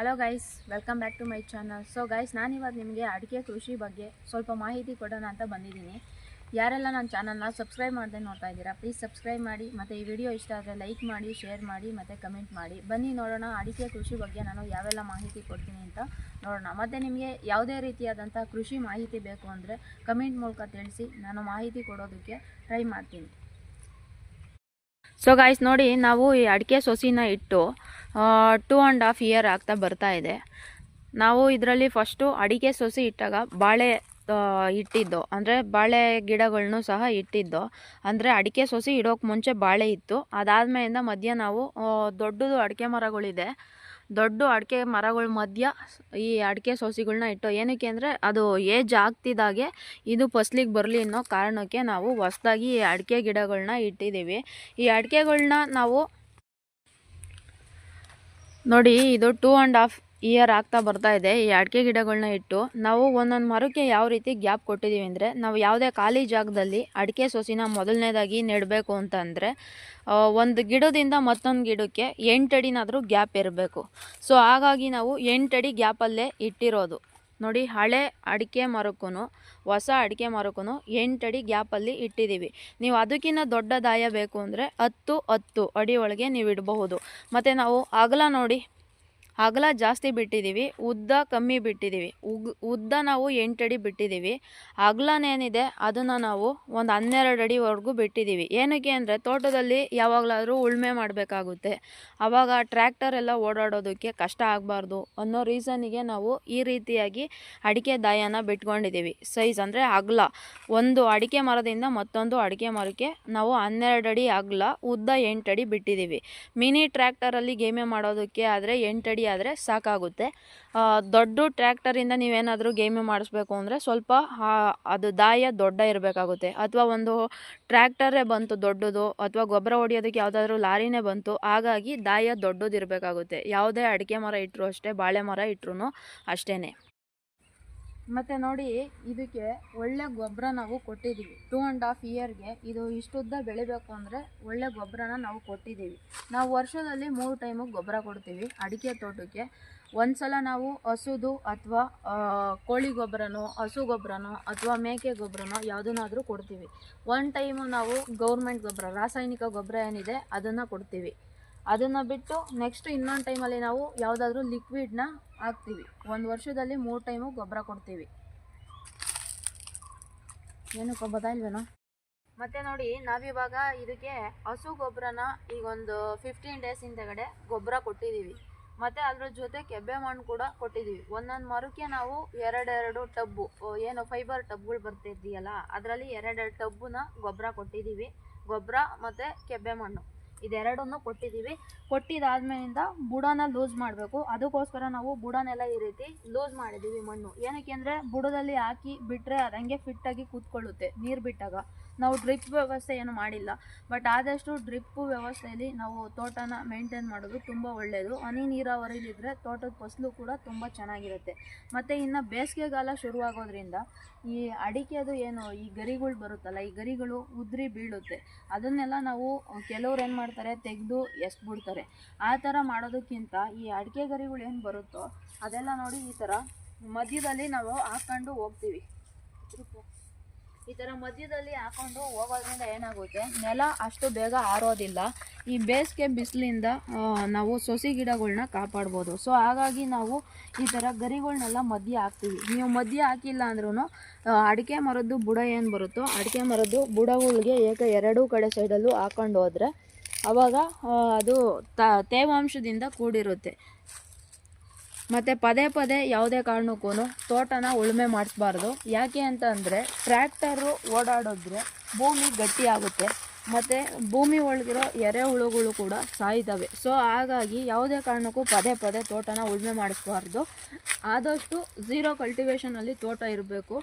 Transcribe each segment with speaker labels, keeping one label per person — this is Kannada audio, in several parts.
Speaker 1: Hello guys welcome back to my channel so guys ನಾನಿವತ್ತು ನಿಮಗೆ ಅಡಿಕೆ ಕೃಷಿ ಬಗ್ಗೆ ಸ್ವಲ್ಪ ಮಾಹಿತಿ ಕೊಡೋಣ ಅಂತ ಬಂದಿದ್ದೀನಿ. ಯಾರೆಲ್ಲ ನನ್ನ ಚಾನಲ್ನ ಸಬ್ಸ್ಕ್ರೈಬ್ ಮಾಡದೆ ನೋಡ್ತಾ ಇದ್ದೀರಾ ಪ್ಲೀಸ್ ಸಬ್ಸ್ಕ್ರೈಬ್ ಮಾಡಿ, ಮತ್ತು ಈ ವಿಡಿಯೋ ಇಷ್ಟ ಆದರೆ ಲೈಕ್ ಮಾಡಿ ಶೇರ್ ಮಾಡಿ, ಮತ್ತು ಕಮೆಂಟ್ ಮಾಡಿ. ಬನ್ನಿ ನೋಡೋಣ ಅಡಿಕೆ ಕೃಷಿ ಬಗ್ಗೆ ನಾನು ಯಾವೆಲ್ಲ ಮಾಹಿತಿ ಕೊಡ್ತೀನಿ ಅಂತ ನೋಡೋಣ. ಮತ್ತು ನಿಮಗೆ ಯಾವುದೇ ರೀತಿಯಾದಂಥ ಕೃಷಿ ಮಾಹಿತಿ ಬೇಕು ಅಂದರೆ ಕಮೆಂಟ್ ಮೂಲಕ ತಿಳಿಸಿ, ನಾನು ಮಾಹಿತಿ ಕೊಡೋದಕ್ಕೆ ಟ್ರೈ ಮಾಡ್ತೀನಿ. ಸೊ ಗಾಯ್ಸ್ ನೋಡಿ, ನಾವು ಈ ಅಡಿಕೆ ಸೊಸಿನ ಇಟ್ಟು ಟೂ ಆ್ಯಂಡ್ ಹಾಫ್ ಇಯರ್ ಆಗ್ತಾ ಬರ್ತಾ ಇದೆ. ನಾವು ಇದರಲ್ಲಿ ಫಸ್ಟು ಅಡಿಕೆ ಸೊಸಿ ಇಟ್ಟಾಗ ಬಾಳೆ ಇಟ್ಟಿದ್ದು ಅಂದರೆ ಬಾಳೆ ಗಿಡಗಳನ್ನು ಸಹ ಇಟ್ಟಿದ್ದು ಅಂದರೆ ಅಡಿಕೆ ಸೊಸಿ ಇಡೋಕೆ ಮುಂಚೆ ಬಾಳೆ ಇತ್ತು. ಅದಾದ್ಮೇಲಿಂದ ಮಧ್ಯ ನಾವು ದೊಡ್ಡದು ಅಡಿಕೆ ಮರಗಳಿದೆ. ದೊಡ್ಡ ಅಡಿಕೆ ಮರಗಳ ಮಧ್ಯ ಈ ಅಡಿಕೆ ಸೊಸಿಗಳನ್ನ ಇಟ್ಟು ಏನಕ್ಕೆ ಅಂದರೆ ಅದು ಏಜ್ ಆಗ್ತಿದ್ದಾಗೆ ಇದು ಫಸ್ಲಿಗೆ ಬರಲಿ ಅನ್ನೋ ಕಾರಣಕ್ಕೆ ನಾವು ಹೊಸ್ದಾಗಿ ಈ ಅಡಿಕೆ ಗಿಡಗಳನ್ನ ಇಟ್ಟಿದ್ದೀವಿ ಈ ಅಡಿಕೆಗಳನ್ನ ನಾವು ನೋಡಿ ಇದು ಟೂ ಆ್ಯಂಡ್ ಹಾಫ್ ಇಯರ್ ಆಗ್ತಾ ಬರ್ತಾ ಇದೆ, ಈ ಅಡಿಕೆ ಗಿಡಗಳನ್ನ ಇಟ್ಟು ನಾವು ಒಂದೊಂದು ಮರಕ್ಕೆ ಯಾವ ರೀತಿ ಗ್ಯಾಪ್ ಕೊಟ್ಟಿದ್ದೀವಿ ಅಂದರೆ ನಾವು ಯಾವುದೇ ಖಾಲಿ ಜಾಗದಲ್ಲಿ ಅಡಿಕೆ ಸೊಸಿನ ಮೊದಲನೇದಾಗಿ ನೆಡಬೇಕು ಅಂತಂದರೆ ಒಂದು ಗಿಡದಿಂದ ಮತ್ತೊಂದು ಗಿಡಕ್ಕೆ ಎಂಟಡಿನಾದರೂ ಗ್ಯಾಪ್ ಇರಬೇಕು. ಸೊ, ಹಾಗಾಗಿ ನಾವು ಎಂಟಡಿ ಗ್ಯಾಪಲ್ಲೇ ಇಟ್ಟಿರೋದು. ನೋಡಿ, ಹಳೆ ಅಡಿಕೆ ಮರಕ್ಕೂ ಹೊಸ ಅಡಿಕೆ ಮರಕ್ಕೂ ಎಂಟಡಿ ಗ್ಯಾಪಲ್ಲಿ ಇಟ್ಟಿದ್ದೀವಿ ನೀವು ಅದಕ್ಕಿಂತ ದೊಡ್ಡ ದಾಯ ಬೇಕು ಅಂದರೆ ಹತ್ತು ಹತ್ತು ಅಡಿ ನೀವು ಇಡಬಹುದು. ಮತ್ತು ನಾವು ಅಗಲ ನೋಡಿ ಅಗಲ ಜಾಸ್ತಿ ಬಿಟ್ಟಿದ್ದೀವಿ, ಉದ್ದ ಕಮ್ಮಿ ಬಿಟ್ಟಿದ್ದೀವಿ. ಉಗ್, ಉದ್ದ ನಾವು ಎಂಟಡಿ ಬಿಟ್ಟಿದ್ದೀವಿ. ಅಗಲನೇನಿದೆ ಅದನ್ನು ನಾವು ಒಂದು ಹನ್ನೆರಡು ಅಡಿವರೆಗೂ ಬಿಟ್ಟಿದ್ದೀವಿ. ಏನಕ್ಕೆ ಅಂದರೆ ತೋಟದಲ್ಲಿ ಯಾವಾಗಲಾದರೂ ಉಳುಮೆ ಮಾಡಬೇಕಾಗುತ್ತೆ. ಆವಾಗ ಟ್ರ್ಯಾಕ್ಟರ್ ಎಲ್ಲ ಓಡಾಡೋದಕ್ಕೆ ಕಷ್ಟ ಆಗಬಾರ್ದು ಅನ್ನೋ ರೀಸನ್ನಿಗೆ ನಾವು ಈ ರೀತಿಯಾಗಿ ಅಡಿಕೆ ದಾಯನ ಬಿಟ್ಕೊಂಡಿದ್ದೀವಿ. ಸೈಜ್ ಅಂದರೆ ಅಗಲ. ಒಂದು ಅಡಿಕೆ ಮರದಿಂದ ಮತ್ತೊಂದು ಅಡಿಕೆ ಮರಕ್ಕೆ ನಾವು ಹನ್ನೆರಡು ಅಡಿ ಅಗಲ, ಉದ್ದ ಎಂಟಡಿ ಬಿಟ್ಟಿದ್ದೀವಿ. ಮಿನಿ ಟ್ರ್ಯಾಕ್ಟರಲ್ಲಿ ಗೇಮೆ ಮಾಡೋದಕ್ಕೆ ಆದರೆ ಎಂಟಡಿ ಆದರೆ ಸಾಕಾಗುತ್ತೆ. ದೊಡ್ಡ ಟ್ರ್ಯಾಕ್ಟರಿಂದ ನೀವೇನಾದರೂ ಗೇಮ್ ಮಾಡಿಸ್ಬೇಕು ಅಂದರೆ ಸ್ವಲ್ಪ ಅದು ದಾಯ ದೊಡ್ಡ ಇರಬೇಕಾಗುತ್ತೆ. ಅಥವಾ ಒಂದು ಟ್ರ್ಯಾಕ್ಟರೇ ಬಂತು ದೊಡ್ಡದು, ಅಥವಾ ಗೊಬ್ಬರ ಹೊಡಿಯೋದಕ್ಕೆ ಯಾವುದಾದ್ರೂ ಲಾರಿನೇ ಬಂತು, ಹಾಗಾಗಿ ದಾಯ ದೊಡ್ಡದು ಇರಬೇಕಾಗುತ್ತೆ ಯಾವುದೇ ಅಡಿಕೆ ಮರ ಇಟ್ಟರು ಅಷ್ಟೇ, ಬಾಳೆ ಮರ ಇಟ್ಟರು ಅಷ್ಟೇ ಮತ್ತು ನೋಡಿ, ಇದಕ್ಕೆ ಒಳ್ಳೆ ಗೊಬ್ಬರ ನಾವು ಕೊಟ್ಟಿದ್ದೀವಿ. ಟೂ ಆ್ಯಂಡ್ ಹಾಫ್ ಇಯರ್ಗೆ ಇದು ಇಷ್ಟುದ್ದ ಬೆಳಿಬೇಕು ಅಂದರೆ ಒಳ್ಳೆ ಗೊಬ್ಬರನ ನಾವು ಕೊಟ್ಟಿದ್ದೀವಿ. ನಾವು ವರ್ಷದಲ್ಲಿ ಮೂರು ಟೈಮು ಗೊಬ್ಬರ ಕೊಡ್ತೀವಿ. ಅಡಿಕೆ ತೋಟಕ್ಕೆ ಒಂದು ಸಲ ನಾವು ಹಸುದು ಅಥವಾ ಕೋಳಿ ಗೊಬ್ಬರನೋ, ಹಸು ಗೊಬ್ಬರನೋ ಅಥವಾ ಮೇಕೆ ಗೊಬ್ಬರನೋ ಯಾವುದನ್ನಾದರೂ ಕೊಡ್ತೀವಿ. ಒನ್ ಟೈಮು ನಾವು ಗೌರ್ಮೆಂಟ್ ಗೊಬ್ಬರ, ರಾಸಾಯನಿಕ ಗೊಬ್ಬರ ಏನಿದೆ ಅದನ್ನು ಕೊಡ್ತೀವಿ. ಅದನ್ನು ಬಿಟ್ಟು ನೆಕ್ಸ್ಟ್ ಇನ್ನೊಂದು ಟೈಮಲ್ಲಿ ನಾವು ಯಾವುದಾದ್ರೂ ಲಿಕ್ವಿಡ್ನ ಹಾಕ್ತೀವಿ. ಒಂದು ವರ್ಷದಲ್ಲಿ ಮೂರು ಟೈಮು ಗೊಬ್ಬರ ಕೊಡ್ತೀವಿ. ಏನಕ್ಕೆ ಬದಲ್ವೇನೋ ಮತ್ತು ನೋಡಿ, ನಾವಿವಾಗ ಇದಕ್ಕೆ ಹಸು ಗೊಬ್ಬರನ ಈಗ ಒಂದು ಫಿಫ್ಟೀನ್ ಡೇಸ್ ಹಿಂದೆಗಡೆ ಗೊಬ್ಬರ ಕೊಟ್ಟಿದ್ದೀವಿ ಮತ್ತು ಅದ್ರ ಜೊತೆ ಕೆಬ್ಬೆ ಮಣ್ಣು ಕೂಡ ಕೊಟ್ಟಿದ್ದೀವಿ ಒಂದೊಂದು ಮರಕ್ಕೆ ನಾವು ಎರಡೆರಡು ಟಬ್ಬು ಏನು ಫೈಬರ್ ಟಬ್ಗಳು ಬರ್ತಿದೆಯಲ್ಲ, ಅದರಲ್ಲಿ ಎರಡೆರಡು ಟಬ್ಬನ್ನ ಗೊಬ್ಬರ ಕೊಟ್ಟಿದ್ದೀವಿ ಗೊಬ್ಬರ ಮತ್ತು ಕೆಬ್ಬೆ ಮಣ್ಣು. ಇದೆರಡನ್ನು ಕೊಟ್ಟಿದ್ದೀವಿ. ಕೊಟ್ಟಿದಾದ್ಮೇಲಿಂದ ಬುಡನ ಲೂಸ್ ಮಾಡಬೇಕು. ಅದಕ್ಕೋಸ್ಕರ ನಾವು ಬುಡನೆಲ್ಲ ಈ ರೀತಿ ಲೂಸ್ ಮಾಡಿದ್ದೀವಿ ಮಣ್ಣು. ಏನಕ್ಕೆ ಅಂದರೆ ಬುಡದಲ್ಲಿ ಹಾಕಿ ಬಿಟ್ಟರೆ ಅದು ಹಂಗೆ ಫಿಟ್ಟಾಗಿ ಕೂತ್ಕೊಳ್ಳುತ್ತೆ ನೀರು ಬಿಟ್ಟಾಗ. ನಾವು ಡ್ರಿಪ್ ವ್ಯವಸ್ಥೆ ಏನು ಮಾಡಿಲ್ಲ. ಬಟ್ ಆದಷ್ಟು ಡ್ರಿಪ್ ವ್ಯವಸ್ಥೆಯಲ್ಲಿ ನಾವು ತೋಟನ ಮೇಂಟೈನ್ ಮಾಡೋದು ತುಂಬ ಒಳ್ಳೆಯದು ಹನಿ ನೀರಾವರಿಲಿದ್ದರೆ ತೋಟದ ಫಸಲು ಕೂಡ ತುಂಬ ಚೆನ್ನಾಗಿರುತ್ತೆ. ಮತ್ತು ಇನ್ನು ಬೇಸಿಗೆಗಾಲ ಶುರುವಾಗೋದ್ರಿಂದ ಈ ಅಡಿಕೆದು ಏನು, ಈ ಗರಿಗಳು ಬರುತ್ತಲ್ಲ, ಈ ಗರಿಗಳು ಉದ್ರಿ ಬೀಳುತ್ತೆ. ಅದನ್ನೆಲ್ಲ ನಾವು ಕೆಲವ್ರು ಏನು ಮಾಡ್ತಾರೆ, ತೆಗೆದು ಎಸ್ಬಿಡ್ತಾರೆ. ಆ ಥರ ಮಾಡೋದಕ್ಕಿಂತ ಈ ಅಡಿಕೆ ಗರಿಗಳು ಏನು ಬರುತ್ತೋ ಅದೆಲ್ಲ ನೋಡಿ ಈ ಥರ ಮಧ್ಯದಲ್ಲಿ ನಾವು ಹಾಕ್ಕೊಂಡು ಹೋಗ್ತೀವಿ. ಈ ಥರ ಮಧ್ಯದಲ್ಲಿ ಹಾಕೊಂಡು ಹೋಗೋದ್ರಿಂದ ಏನಾಗುತ್ತೆ? ನೆಲ ಅಷ್ಟು ಬೇಗ ಆರೋದಿಲ್ಲ. ಈ ಬೇಸಿಗೆ ಬಿಸಿಲಿಂದ ನಾವು ಸೊಸಿ ಗಿಡಗಳನ್ನ ಕಾಪಾಡ್ಬೋದು. ಸೊ ಹಾಗಾಗಿ ನಾವು ಈ ಥರ ಗರಿಗಳನ್ನೆಲ್ಲ ಮಧ್ಯೆ ಹಾಕ್ತೀವಿ. ನೀವು ಮಧ್ಯೆ ಹಾಕಿಲ್ಲ ಅಂದ್ರೂ ಅಡಿಕೆ ಮರದ್ದು ಬುಡ ಏನು ಬರುತ್ತೋ, ಅಡಿಕೆ ಮರದ್ದು ಬುಡಗಳಿಗೆ ಏಕ ಎರಡೂ ಕಡೆ ಸೈಡಲ್ಲೂ ಹಾಕೊಂಡು ಹೋದರೆ ಅವಾಗ ಅದು ತೇವಾಂಶದಿಂದ ಕೂಡಿರುತ್ತೆ. ಮತ್ತು ಪದೇ ಪದೇ ಯಾವುದೇ ಕಾರಣಕ್ಕೂ ತೋಟನ ಉಳುಮೆ ಮಾಡಿಸ್ಬಾರ್ದು. ಯಾಕೆ ಅಂತ ಅಂದರೆ ಟ್ರ್ಯಾಕ್ಟರು ಓಡಾಡಿದ್ರೆ ಭೂಮಿ ಗಟ್ಟಿ ಆಗುತ್ತೆ ಮತ್ತು ಭೂಮಿ ಒಳಗಿರೋ ಎರೆಹುಳುಗಳು ಕೂಡ ಸಾಯ್ತವೆ. ಸೊ ಹಾಗಾಗಿ ಯಾವುದೇ ಕಾರಣಕ್ಕೂ ಪದೇ ಪದೇ ತೋಟನ ಉಳುಮೆ ಮಾಡಿಸ್ಬಾರ್ದು. ಆದಷ್ಟು ಝೀರೋ ಕಲ್ಟಿವೇಷನಲ್ಲಿ ತೋಟ ಇರಬೇಕು.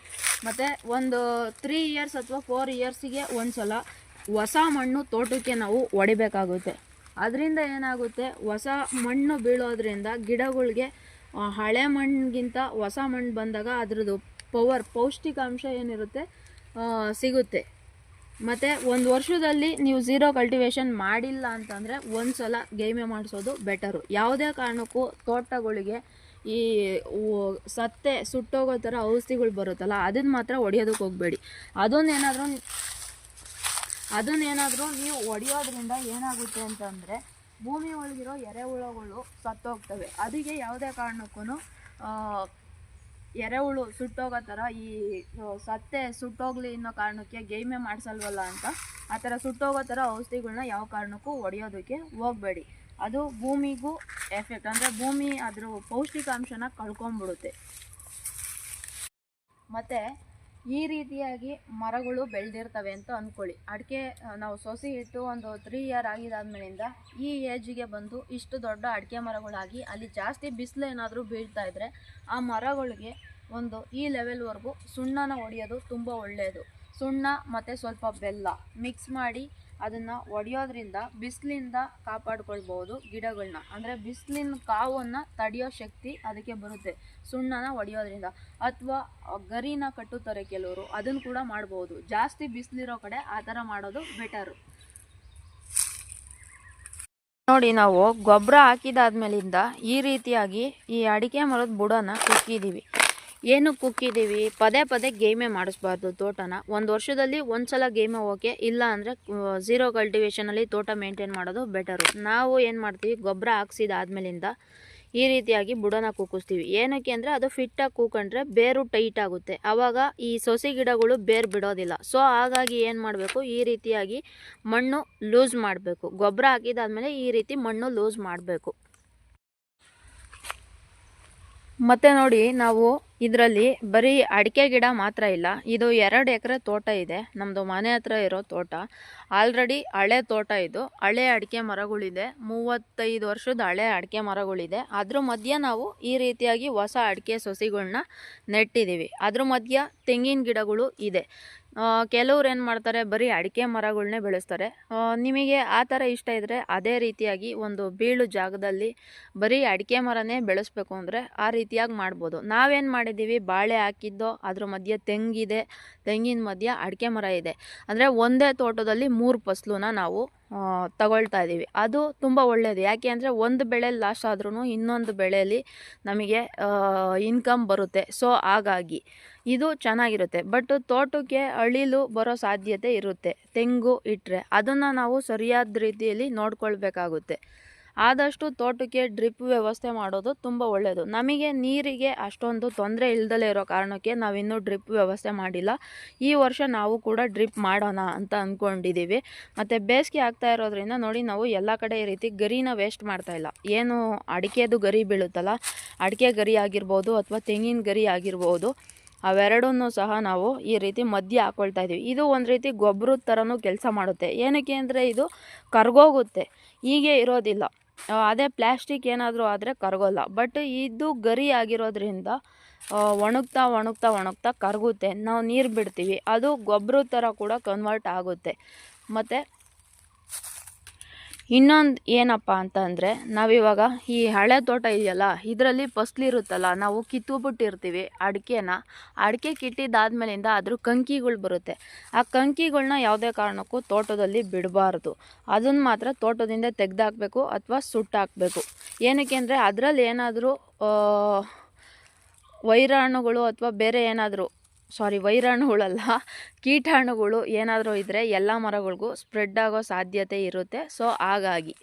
Speaker 1: ಮತ್ತು ಒಂದು ತ್ರೀ ಇಯರ್ಸ್ ಅಥವಾ ಫೋರ್ ಇಯರ್ಸಿಗೆ ಒಂದು ಸಲ ಹೊಸ ಮಣ್ಣು ತೋಟಕ್ಕೆ ನಾವು ಹೊಡಿಬೇಕಾಗುತ್ತೆ. ಅದರಿಂದ ಏನಾಗುತ್ತೆ? ಹೊಸ ಮಣ್ಣು ಬೀಳೋದ್ರಿಂದ ಗಿಡಗಳಿಗೆ ಹಳೆ ಮಣ್ಣಿಗಿಂತ ಹೊಸ ಮಣ್ಣು ಬಂದಾಗ ಅದರದ್ದು ಪವರ್ ಪೌಷ್ಟಿಕಾಂಶ ಏನಿರುತ್ತೆ ಸಿಗುತ್ತೆ. ಮತ್ತು ಒಂದು ವರ್ಷದಲ್ಲಿ ನೀವು ಝೀರೋ ಕಲ್ಟಿವೇಷನ್ ಮಾಡಿಲ್ಲ ಅಂತಂದರೆ ಒಂದು ಸಲ ಗೇಮೆ ಮಾಡಿಸೋದು ಬೆಟರು ಯಾವುದೇ ಕಾರಣಕ್ಕೂ ತೋಟಗಳಿಗೆ ಈ ಸತ್ತೆ ಸುಟ್ಟೋಗೋ ಥರ ಔಷಧಿಗಳು ಬರುತ್ತಲ್ಲ ಅದನ್ನ ಮಾತ್ರ ಹೊಡೆಯೋದಕ್ಕೆ ಹೋಗಬೇಡಿ. ಅದನ್ನೇನಾದರೂ ಅದನ್ನೇನಾದರೂ ನೀವು ಹೊಡೆಯೋದ್ರಿಂದ ಏನಾಗುತ್ತೆ ಅಂತಂದರೆ ಭೂಮಿ ಒಳಗಿರೋ ಎರೆಹುಳುಗಳು ಸತ್ತೋಗ್ತವೆ. ಅದಕ್ಕೆ ಯಾವುದೇ ಕಾರಣಕ್ಕೂ ಎರೆಹುಳು ಸುಟ್ಟೋಗೋ ಥರ ಈ ಸತ್ತೆ ಸುಟ್ಟೋಗ್ಲಿ ಅನ್ನೋ ಕಾರಣಕ್ಕೆ ಗೇಮೆ ಮಾಡಿಸಲ್ವಲ್ಲ ಅಂತ, ಆ ಥರ ಸುಟ್ಟೋಗೋ ಥರ ಔಷಧಿಗಳನ್ನ ಯಾವ ಕಾರಣಕ್ಕೂ ಹೊಡೆಯೋದಕ್ಕೆ ಹೋಗಬೇಡಿ. ಅದು ಭೂಮಿಗೂ ಎಫೆಕ್ಟ್ ಅಂದರೆ ಭೂಮಿ ಅದ್ರ ಪೌಷ್ಟಿಕಾಂಶನ ಕಳ್ಕೊಂಡ್ಬಿಡುತ್ತೆ ಮತ್ತು ಈ ರೀತಿಯಾಗಿ ಮರಗಳು ಬೆಳೆದಿರ್ತವೆ ಅಂತ ಅಂದ್ಕೊಳ್ಳಿ ಅಡಿಕೆ ನಾವು ಸೊಸಿ ಇಟ್ಟು ಒಂದು ತ್ರೀ ಇಯರ್ ಆಗಿದಾದ್ಮೇಲಿಂದ ಈ ಏಜಿಗೆ ಬಂದು ಇಷ್ಟು ದೊಡ್ಡ ಅಡಿಕೆ ಮರಗಳಾಗಿ ಅಲ್ಲಿ ಜಾಸ್ತಿ ಬಿಸಿಲು ಏನಾದರೂ ಬೀಳ್ತಾ ಇದ್ದರೆ ಆ ಮರಗಳಿಗೆ ಒಂದು ಈ ಲೆವೆಲ್ವರೆಗೂ ಸುಣ್ಣನ ಹೊಡೆಯೋದು ತುಂಬ ಒಳ್ಳೆಯದು ಸುಣ್ಣ ಮತ್ತು ಸ್ವಲ್ಪ ಬೆಲ್ಲ ಮಿಕ್ಸ್ ಮಾಡಿ ಅದನ್ನು ಒಡೆಯೋದ್ರಿಂದ ಬಿಸಿಲಿಂದ ಕಾಪಾಡ್ಕೊಳ್ಬೋದು ಗಿಡಗಳನ್ನ ಅಂದರೆ ಬಿಸಿಲಿನ ಕಾವನ್ನು ತಡೆಯೋ ಶಕ್ತಿ ಅದಕ್ಕೆ ಬರುತ್ತೆ ಸುಣ್ಣನ ಒಡೆಯೋದ್ರಿಂದ. ಅಥವಾ ಗರಿನ ಕಟ್ಟುತ್ತಾರೆ ಕೆಲವರು ಅದನ್ನು ಕೂಡ ಮಾಡ್ಬೋದು ಜಾಸ್ತಿ ಬಿಸಿಲಿರೋ ಕಡೆ ಆ ಥರ ಮಾಡೋದು ಬೆಟರು ನೋಡಿ ನಾವು ಗೊಬ್ಬರ ಹಾಕಿದಾದ್ಮೇಲಿಂದ ಈ ರೀತಿಯಾಗಿ ಈ ಅಡಿಕೆ ಮರದ ಬುಡನ ಕುಕ್ಕಿದ್ದೀವಿ ಏನು ಕುಕ್ಕಿದ್ದೀವಿ? ಪದೇ ಪದೇ ಗೇಮೆ ಮಾಡಿಸ್ಬಾರ್ದು ತೋಟನ. ಒಂದು ವರ್ಷದಲ್ಲಿ ಒಂದು ಸಲ ಗೇಮೆ ಓಕೆ ಇಲ್ಲ ಅಂದರೆ ಝೀರೋ ಕಲ್ಟಿವೇಷನಲ್ಲಿ ತೋಟ ಮೇಂಟೈನ್ ಮಾಡೋದು ಬೆಟರು ನಾವು ಏನು ಮಾಡ್ತೀವಿ? ಗೊಬ್ಬರ ಹಾಕ್ಸಿದಾದ್ಮೇಲಿಂದ ಈ ರೀತಿಯಾಗಿ ಬುಡನ ಕೂಕಿಸ್ತೀವಿ ಏನಕ್ಕೆ ಅಂದರೆ, ಅದು ಫಿಟ್ಟಾಗಿ ಕೂಕೊಂಡ್ರೆ ಬೇರು ಟೈಟ್ ಆಗುತ್ತೆ. ಆವಾಗ ಈ ಸೊಸೆ ಗಿಡಗಳು ಬೇರು ಬಿಡೋದಿಲ್ಲ. ಸೊ ಹಾಗಾಗಿ ಏನು ಮಾಡಬೇಕು? ಈ ರೀತಿಯಾಗಿ ಮಣ್ಣು ಲೂಸ್ ಮಾಡಬೇಕು. ಗೊಬ್ಬರ ಹಾಕಿದಾದ್ಮೇಲೆ ಈ ರೀತಿ ಮಣ್ಣು ಲೂಸ್ ಮಾಡಬೇಕು. ಮತ್ತು ನೋಡಿ, ನಾವು ಇದರಲ್ಲಿ ಬರೀ ಅಡಿಕೆ ಗಿಡ ಮಾತ್ರ ಇಲ್ಲ, ಇದು ಎರಡು ಎಕರೆ ತೋಟ ಇದೆ ನಮ್ಮದು ಮನೆ ಹತ್ರ ಇರೋ ತೋಟ. ಆಲ್ರೆಡಿ ಹಳೆ ತೋಟ ಇದು, ಹಳೆ ಅಡಿಕೆ ಮರಗಳಿದೆ, ಮೂವತ್ತೈದು ವರ್ಷದ ಹಳೆ ಅಡಿಕೆ ಮರಗಳಿದೆ. ಅದ್ರ ಮಧ್ಯೆ ನಾವು ಈ ರೀತಿಯಾಗಿ ಹೊಸ ಅಡಿಕೆ ಸೊಸಿಗಳನ್ನ ನೆಟ್ಟಿದ್ದೀವಿ. ಅದ್ರ ಮಧ್ಯ ತೆಂಗಿನ ಗಿಡಗಳು ಇದೆ. ಕೆಲವ್ರು ಏನು ಮಾಡ್ತಾರೆ, ಬರೀ ಅಡಿಕೆ ಮರಗಳನ್ನೇ ಬೆಳೆಸ್ತಾರೆ. ನಿಮಗೆ ಆ ಥರ ಇಷ್ಟ ಇದ್ದರೆ ಅದೇ ರೀತಿಯಾಗಿ ಒಂದು ಬೀಳು ಜಾಗದಲ್ಲಿ ಬರೀ ಅಡಿಕೆ ಮರನೇ ಬೆಳೆಸ್ಬೇಕು ಅಂದರೆ ಆ ರೀತಿಯಾಗಿ ಮಾಡ್ಬೋದು. ನಾವೇನು ಮಾಡಿದ್ದೀವಿ, ಬಾಳೆ ಹಾಕಿದ್ದೋ, ಅದ್ರ ಮಧ್ಯೆ ತೆಂಗಿದೆ, ತೆಂಗಿನ ಮಧ್ಯೆ ಅಡಿಕೆ ಮರ ಇದೆ. ಅಂದರೆ ಒಂದೇ ತೋಟದಲ್ಲಿ ಮೂರು ಫಸಲನ್ನ ನಾವು ತಗೊಳ್ತಾ ಇದ್ದೀವಿ ಅದು ತುಂಬ ಒಳ್ಳೆಯದು ಯಾಕೆ ಅಂದರೆ ಒಂದು ಬೆಳೆಯಲ್ಲಿ ಲಾಸ್ ಆದ್ರೂ ಇನ್ನೊಂದು ಬೆಳೆಯಲ್ಲಿ ನಮಗೆ ಇನ್ಕಮ್ ಬರುತ್ತೆ. ಸೊ ಹಾಗಾಗಿ ಇದು ಚೆನ್ನಾಗಿರುತ್ತೆ. ಬಟ್ ತೋಟಕ್ಕೆ ಅಳಿಲು ಬರೋ ಸಾಧ್ಯತೆ ಇರುತ್ತೆ. ತೆಂಗು ಇಟ್ಟರೆ ಅದನ್ನು ನಾವು ಸರಿಯಾದ ರೀತಿಯಲ್ಲಿ ನೋಡ್ಕೊಳ್ಬೇಕಾಗುತ್ತೆ. ಆದಷ್ಟು ತೋಟಕ್ಕೆ ಡ್ರಿಪ್ ವ್ಯವಸ್ಥೆ ಮಾಡೋದು ತುಂಬ ಒಳ್ಳೆಯದು ನಮಗೆ ನೀರಿಗೆ ಅಷ್ಟೊಂದು ತೊಂದರೆ ಇಲ್ದಲೇ ಇರೋ ಕಾರಣಕ್ಕೆ ನಾವಿನ್ನೂ ಡ್ರಿಪ್ ವ್ಯವಸ್ಥೆ ಮಾಡಿಲ್ಲ. ಈ ವರ್ಷ ನಾವು ಕೂಡ ಡ್ರಿಪ್ ಮಾಡೋಣ ಅಂತ ಅಂದ್ಕೊಂಡಿದ್ದೀವಿ ಮತ್ತು ಬೇಸಿಗೆ ಆಗ್ತಾ ಇರೋದ್ರಿಂದ ನೋಡಿ ನಾವು ಎಲ್ಲ ಕಡೆ ಈ ರೀತಿ ಗರಿನ ವೇಸ್ಟ್ ಮಾಡ್ತಾಯಿಲ್ಲ ಏನು ಅಡಿಕೆದು ಗರಿ ಬೀಳುತ್ತಲ್ಲ, ಅಡಿಕೆ ಗರಿ ಆಗಿರ್ಬೋದು ಅಥವಾ ತೆಂಗಿನ ಗರಿ ಆಗಿರ್ಬೋದು, ಅವೆರಡನ್ನೂ ಸಹ ನಾವು ಈ ರೀತಿ ಮದ್ಯ ಹಾಕ್ಕೊಳ್ತಾ ಇದ್ದೀವಿ ಇದು ಒಂದು ರೀತಿ ಗೊಬ್ಬರದ ಥರನೂ ಕೆಲಸ ಮಾಡುತ್ತೆ. ಏನಕ್ಕೆ ಅಂದರೆ ಇದು ಕರ್ಗೋಗುತ್ತೆ. ಹೀಗೆ ಇರೋದಿಲ್ಲ. ಅದೇ ಪ್ಲ್ಯಾಸ್ಟಿಕ್ ಏನಾದರೂ ಆದರೆ ಕರಗೋಲ್ಲ. ಬಟ್ ಇದು ಗರಿ ಆಗಿರೋದ್ರಿಂದ ಒಣಗ್ತಾ ಒಣಗ್ತಾ ಒಣಗ್ತಾ ಕರಗುತ್ತೆ. ನಾವು ನೀರು ಬಿಡ್ತೀವಿ. ಅದು ಗೊಬ್ಬರದ ಥರ ಕೂಡ ಕನ್ವರ್ಟ್ ಆಗುತ್ತೆ. ಮತ್ತು ಇನ್ನೊಂದು ಏನಪ್ಪ ಅಂತಂದರೆ ನಾವಿವಾಗ ಈ ಹಳೆ ತೋಟ ಇದೆಯಲ್ಲ, ಇದರಲ್ಲಿ ಫಸ್ಲಿರುತ್ತಲ್ಲ ನಾವು ಕಿತ್ತುಬಿಟ್ಟಿರ್ತೀವಿ ಅಡಿಕೆನ. ಅಡಿಕೆ ಕಿಟ್ಟಿದ್ದಾದ್ಮೇಲಿಂದ ಅದ್ರ ಕಂಕಿಗಳು ಬರುತ್ತೆ. ಆ ಕಂಕಿಗಳನ್ನ ಯಾವುದೇ ಕಾರಣಕ್ಕೂ ತೋಟದಲ್ಲಿ ಬಿಡಬಾರ್ದು. ಅದನ್ನು ಮಾತ್ರ ತೋಟದಿಂದ ತೆಗೆದಾಕಬೇಕು ಅಥವಾ ಸುಟ್ಟಾಕಬೇಕು. ಏನಕ್ಕೆ ಅಂದರೆ ಅದರಲ್ಲಿ ಏನಾದರೂ ವೈರಾಣುಗಳು ಅಥವಾ ಬೇರೆ ಏನಾದರೂ ಸಾರಿ ವೈರಾಣುಗಳಲ್ಲ ಕೀಟಾಣುಗಳು ಏನಾದರೂ ಇದ್ದರೆ ಎಲ್ಲ ಮರಗಳಿಗೂ ಸ್ಪ್ರೆಡ್ ಆಗೋ ಸಾಧ್ಯತೆ ಇರುತ್ತೆ. ಸೊ ಹಾಗಾಗಿ.